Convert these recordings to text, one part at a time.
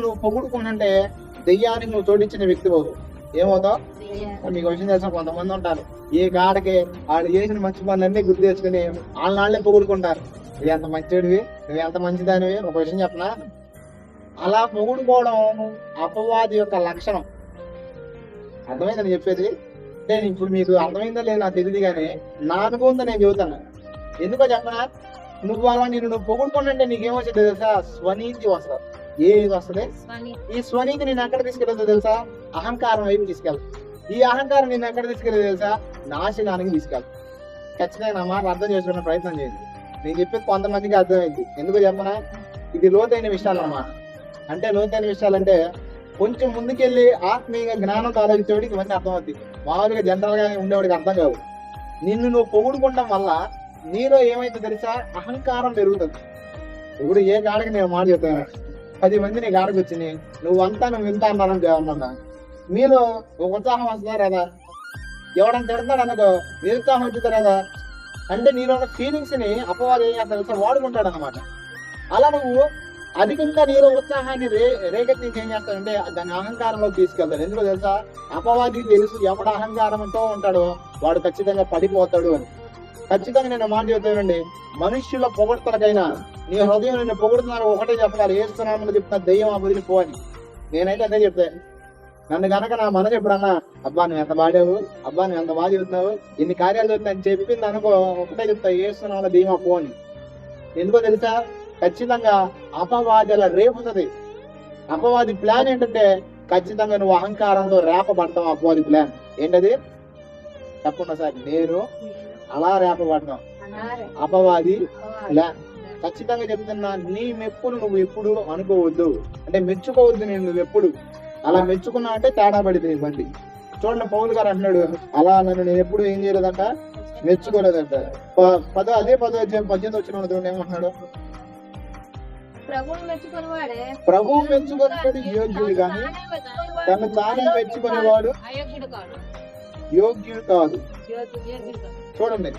నువ్వు పొగుడుకుంటుంటే దెయ్యానికి నువ్వు తోడించిన వ్యక్తి పోదు. ఏమవుతావు? మీకు విషయం తెలుసా? కొంతమంది ఉంటారు ఏ కాడకి ఆడు చేసిన మంచి పనులన్నీ గుర్తు తెచ్చుకుని వాళ్ళ నాళ్ళే పొగుడుకుంటారు. నువ్వు ఎంత మంచిడివి? నువ్వు ఎంత మంచిదానివి? ఒక విషయం చెప్పనా? అలా పొగుడుకోవడం అపవాది యొక్క లక్షణం. అర్థమైందని చెప్పేది? నేను ఇప్పుడు మీకు అర్థమైందో లేదో నాకు తెలియదు కానీ నా అనుభవంతో నేను చెబుతాను. ఎందుకో చెప్పనా? నువ్వు అలా నేను నువ్వు పొగుడుకుంటుంటే నీకేమొచ్చింది తెలుసా? స్వనీతి వస్తుంది ఏది వస్తుంది ఈ స్వనీతి నేను ఎక్కడ తీసుకెళ్తుందో తెలుసా? అహంకారం వైపు తీసుకెళ్తా. ఈ అహంకారం నేను ఎక్కడ తీసుకెళ్ళదు తెలుసా? నాశనానికి తీసుకెళ్తా. ఖచ్చితంగా నా మాట అర్థం చేసుకునే ప్రయత్నం చేయండి. నేను చెప్పేది కొంతమందికి అర్థమైంది. ఎందుకు చెప్పనా? ఇది లోతైన విషయాలు అన్నమాట. అంటే లోతైన విషయాలు అంటే కొంచెం ముందుకెళ్ళి ఆత్మీయంగా జ్ఞానంతో ఆలోచించేవాడికి ఇవన్నీ అర్థమవుతుంది మామూలుగా జనరల్గా ఉండేవాడికి అర్థం కావు. నిన్ను నువ్వు పొగుడుకుంటాం వల్ల నీలో ఏమైతే తెలుసా? అహంకారం పెరుగుతుంది. ఇప్పుడు ఏ గాడికి నేను మాట చెప్తాను? పది మంది నీకు గాడికి వచ్చింది నువ్వు అంతా నువ్వు వింతా అన్నాను అన్నా మీలో ఒక ఉత్సాహం వస్తుందా రాదా ఎవడని తిడతాడు అనుకో నిరుత్సాహం వచ్చిందా అంటే నీలో ఉన్న ఫీలింగ్స్ని అపవాదం ఏం చేస్తాడు? వాడుకుంటాడు అనమాట అలా నువ్వు అధికంగా నీలో ఉత్సాహాన్ని రే రేకెత్తించి ఏం చేస్తాడంటే దాన్ని అహంకారంలోకి తీసుకెళ్తాడు. ఎందుకో తెలుసా? అపవాది తెలుసు ఎవడు అహంకారంతో ఉంటాడో వాడు ఖచ్చితంగా పడిపోతాడు అని. ఖచ్చితంగా నేను మాట చెప్తానండి. మనుష్యుల పొగడతలకైనా నీ హృదయం నిన్ను పొగుడుతున్నారు ఒకటే చెప్పాలి. ఏస్తున్నామని చెప్తున్నా దెయ్యం ఆ వదిలి పో నేనైతే అదే చెప్తాను నన్ను కనుక నా మనసు ఎప్పుడన్నా అబ్బా నువ్వు ఎంత పాడావు అబ్బా నువ్వు ఎంత బాగా చెబుతున్నావు ఇన్ని కార్యాలు చెప్తాను చెప్పింది అనుకో ఒకటే చెప్తా ఏస్తున్నావు దెయ్యం పో పోని. ఎందుకో తెలుసా? ఖచ్చితంగా అపవాదల రేపుతుంది. అపవాది ప్లాన్ ఏంటంటే ఖచ్చితంగా నువ్వు అహంకారంతో రేపబడతావు అపవాది ప్లాన్. ఏంటది? తప్పకుండా సార్ నేను అలా రేపబడతాం అపవాది ఖచ్చితంగా చెప్తున్నా నీ మెప్పును నువ్వు ఎప్పుడు అనుకోవద్దు. అంటే మెచ్చుకోవద్దు నేను నువ్వు ఎప్పుడు. అలా మెచ్చుకున్నా అంటే తేడా పడింది నీ బండి చూడండి పౌలు గారు అంటున్నాడు అలా నన్ను నేను ఎప్పుడు ఏం చేయలేదంట? మెచ్చుకోలేదంట. పదో అదే పదో అధ్యాయం పద్దెనిమిది వచ్చిన చూడండి ఏమంటున్నాడు? ప్రభువు మెచ్చుకున్నది యోగ్యుడు కానీ తను తానే మెచ్చుకునేవాడు యోగ్యుడు కాదు. చూడండి.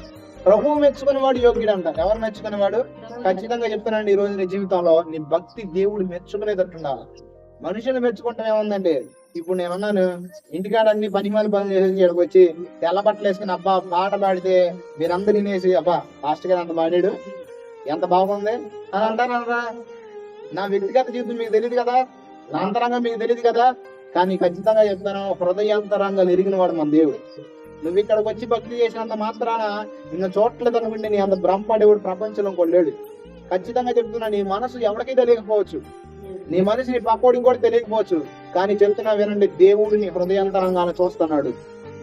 ప్రభువు మెచ్చుకునేవాడు యోగ్యుడు అంట ఎవరు మెచ్చుకునేవాడు ఖచ్చితంగా చెప్తానండి ఈ రోజు నీ జీవితంలో నీ భక్తి దేవుడు మెచ్చుకునేటట్టుండాలి మనుషులు మెచ్చుకుంటాం ఏముందండి ఇప్పుడు నేను అన్నాను ఇంటికాడ అన్ని పని మాలి పనులు చేసేసి ఇక్కడికి వచ్చి తెల్ల బట్టలు వేసుకుని అబ్బా పాట పాడితే మీరందరూ వినేసి అబ్బా ఫాస్ట్గా అంత పాడాడు ఎంత బాగుంది? అని అంటారు నా వ్యక్తిగత జీవితం మీకు తెలియదు కదా? నా అంతరంగం మీకు తెలియదు కదా? కానీ ఖచ్చితంగా చెప్తాను హృదయాంతరంగా ఎరిగిన వాడు మన దేవుడు. నువ్వు ఇక్కడికి వచ్చి భక్తి చేసినంత మాత్రాన నిన్న చోట్ల అనుకుంటే నీ అంత బ్రహ్మడేవుడు ప్రపంచంలో కొల్లేడు ఖచ్చితంగా చెప్తున్నా నీ మనసు ఎవరికీ తెలియకపోవచ్చు. నీ మనసు నీ పక్కోడికి కూడా తెలియకపోవచ్చు. కానీ చెప్తున్నా వినండి దేవుడు నీ హృదయాంతరంగాలను చూస్తున్నాడు.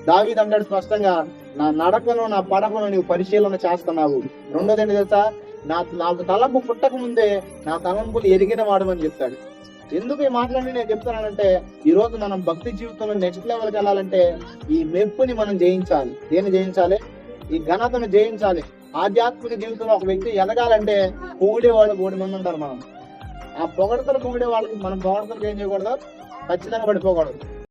దావీదు అంటాడు స్పష్టంగా నా నడకను నా పడకను నీవు పరిశీలన చేస్తున్నావు. రెండోది ఏంటి తెలుసా? నా నాకు తలంపు పుట్టక ముందే నా తలంపులు ఎరిగిన వాడు అని చెప్తాడు. ఎందుకు ఈ మాటలన్నీ నేను చెప్తున్నానంటే ఈ రోజు మనం భక్తి జీవితంలో నెక్స్ట్ లెవెల్కి వెళ్ళాలంటే ఈ మెప్పుని మనం జయించాలి. దేన్ని జయించాలి? ఈ ఘనతను జయించాలి. ఆధ్యాత్మిక జీవితంలో ఒక వ్యక్తి ఎదగాలంటే పొగిడే వాళ్ళు మూడు మంది ఉంటారు మనం. ఆ పొగడతలు పొగిడే వాళ్ళకి మనం పొగడతలకు ఏం చేయకూడదు? ఖచ్చితంగా పడిపోకూడదు.